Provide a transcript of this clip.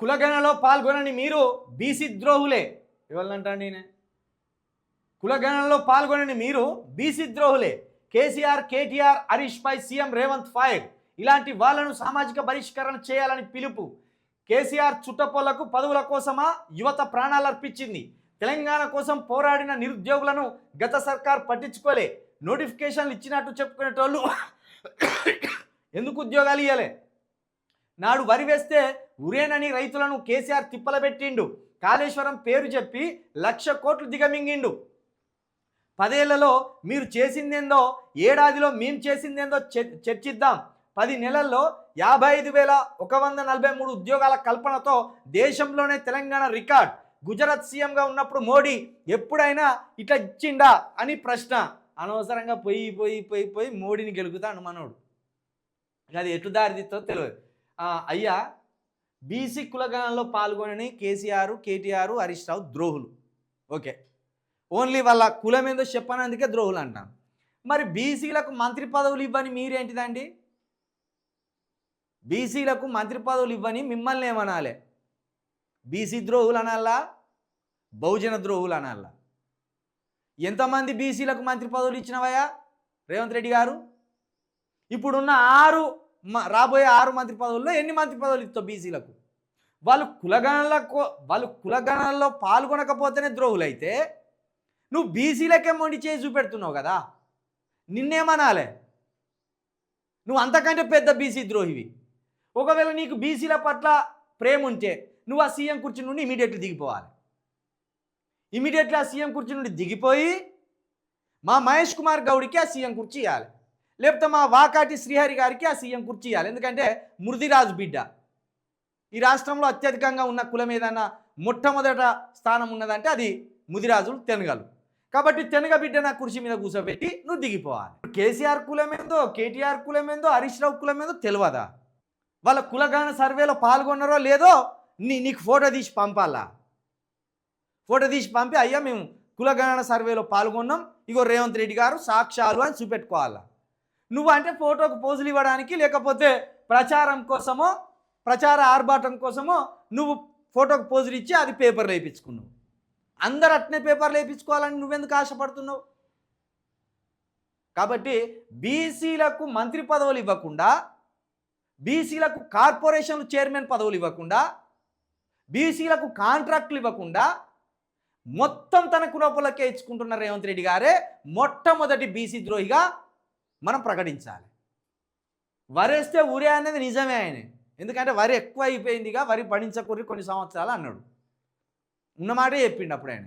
కులగణలో పాల్గొనని మీరు బీసీ ద్రోహులే ఎవరినంటండి నేనే కులగణనలో పాల్గొనని మీరు బీసీ ద్రోహులే కేసీఆర్ కేటీఆర్ హరీష్ పై సీఎం రేవంత్ ఫైర్. ఇలాంటి వాళ్ళను సామాజిక బహిష్కరణ చేయాలని పిలుపు. కేసీఆర్ చుట్టపొలకు పదవుల కోసమా? యువత ప్రాణాలు అర్పించింది తెలంగాణ కోసం పోరాడిన నిరుద్యోగులను గత సర్కార్ పట్టించుకోలే. నోటిఫికేషన్లు ఇచ్చినట్టు చెప్పుకునేటోళ్ళు ఎందుకు ఉద్యోగాలు ఇవ్వలే నాడు వరి వేస్తే ఉరేనని రైతులను కేసీఆర్ తిప్పలబెట్టిండు. కాళేశ్వరం పేరు చెప్పి లక్ష కోట్లు దిగమింగిండు. పదేళ్ళలో మీరు చేసిందేందో ఏడాదిలో మేము చేసిందేందో చర్- చర్చిద్దాం. పది నెలల్లో యాభై ఐదు వేల ఒక వంద నలభై మూడు ఉద్యోగాల కల్పనతో దేశంలోనే తెలంగాణ రికార్డ్. గుజరాత్ సీఎంగా ఉన్నప్పుడు మోడీ ఎప్పుడైనా ఇట్లా ఇచ్చిండా అని ప్రశ్న. అనవసరంగా పోయి పోయి పోయి పోయి మోడీని గెలుగుతాడు మనోడు. అది ఎటు దారితీస్తుందో తెలియదు. అయ్యా బీసీ కులగణంలో పాల్గొనని కేసీఆర్ కేటీఆర్ హరీష్ రావు ద్రోహులు. ఓకే. ఓన్లీ వాళ్ళ కులం ఏందో చెప్పనందుకే ద్రోహులు అంటాను మరి బీసీలకు మంత్రి పదవులు ఇవ్వని మీరేంటిదండి? బీసీలకు మంత్రి పదవులు ఇవ్వని మిమ్మల్ని ఏమనాలి? బీసీ ద్రోహులు అనాలా? బహుజన ద్రోహులు అనాలా? ఎంతమంది బీసీలకు మంత్రి పదవులు ఇచ్చినవయ్యా? రేవంత్ రెడ్డి గారు. ఇప్పుడున్న ఆరు రాబోయే ఆరు మంత్రి పదవుల్లో ఎన్ని మంత్రి పదవులు ఇస్తావు బీసీలకు? వాళ్ళు కులగణలకు వాళ్ళు కులగణంలో పాల్గొనకపోతేనే ద్రోహులైతే నువ్వు బీసీలకే మొండి చేసి చూపెడుతున్నావు కదా? నిన్నేమనాలే? నువ్వు అంతకంటే పెద్ద బీసీ ద్రోహివి. ఒకవేళ నీకు బీసీల పట్ల ప్రేమ ఉంటే నువ్వు ఆ సీఎం కుర్చీ నుండి ఇమీడియట్లీ దిగిపోవాలి. ఇమీడియట్లీ ఆ సీఎం కుర్చీ నుండి దిగిపోయి మా మహేష్ కుమార్ గౌడికి ఆ సీఎం కుర్చీ ఇవ్వాలి లేకపోతే మా వాకాటి శ్రీహరి గారికి ఆ సీఎం కుర్చీ ఇవ్వాలి ఎందుకంటే మృదిరాజు బిడ్డ. ఈ రాష్ట్రంలో అత్యధికంగా ఉన్న కులం ఏదన్నా మొట్టమొదట స్థానం ఉన్నదంటే అది ముదిరాజులు తెనగలు. కాబట్టి తెనగ బిడ్డ నా కుర్చీ మీద కూర్చోబెట్టి నువ్వు దిగిపోవాలి. కేసీఆర్ కులమేందో కేటీఆర్ కులమేందో హరీష్ రావు కులం ఏందో తెలియదా వాళ్ళ కులగాన సర్వేలో పాల్గొన్నారో లేదో నీ నీకు ఫోటో తీసి పంపాలా? ఫోటో తీసి పంపి అయ్యా మేము కులగణన సర్వేలో పాల్గొన్నాం. ఇగో రేవంత్ రెడ్డి గారు సాక్ష్యాలు అని చూపెట్టుకోవాలా? నువ్వు అంటే ఫోటోకు పోజులు ఇవ్వడానికి లేకపోతే ప్రచారం కోసమో ప్రచార ఆర్భాటం కోసమో నువ్వు ఫోటోకు పోజులు ఇచ్చి అది పేపర్ వేయించుకున్నావు అందరు అట్నే పేపర్లు వేయించుకోవాలని నువ్వెందుకు ఆశపడుతున్నావు? కాబట్టి బీసీలకు మంత్రి పదవులు ఇవ్వకుండా బీసీలకు కార్పొరేషన్లు చైర్మన్ పదవులు ఇవ్వకుండా బీసీలకు కాంట్రాక్టులు ఇవ్వకుండా మొత్తం తన కులపులకే ఇచ్చుకుంటున్న రేవంత్ రెడ్డి గారే మొట్టమొదటి బీసీ ద్రోహిగా మనం ప్రకటించాలి. వరేస్తే ఊరే అనేది నిజమే ఆయన. ఎందుకంటే వరి ఎక్కువ అయిపోయిందిగా వరి పండించకూరి కొన్ని సంవత్సరాలు అన్నాడు. ఉన్నమాటే చెప్పిండు అప్పుడు ఆయన.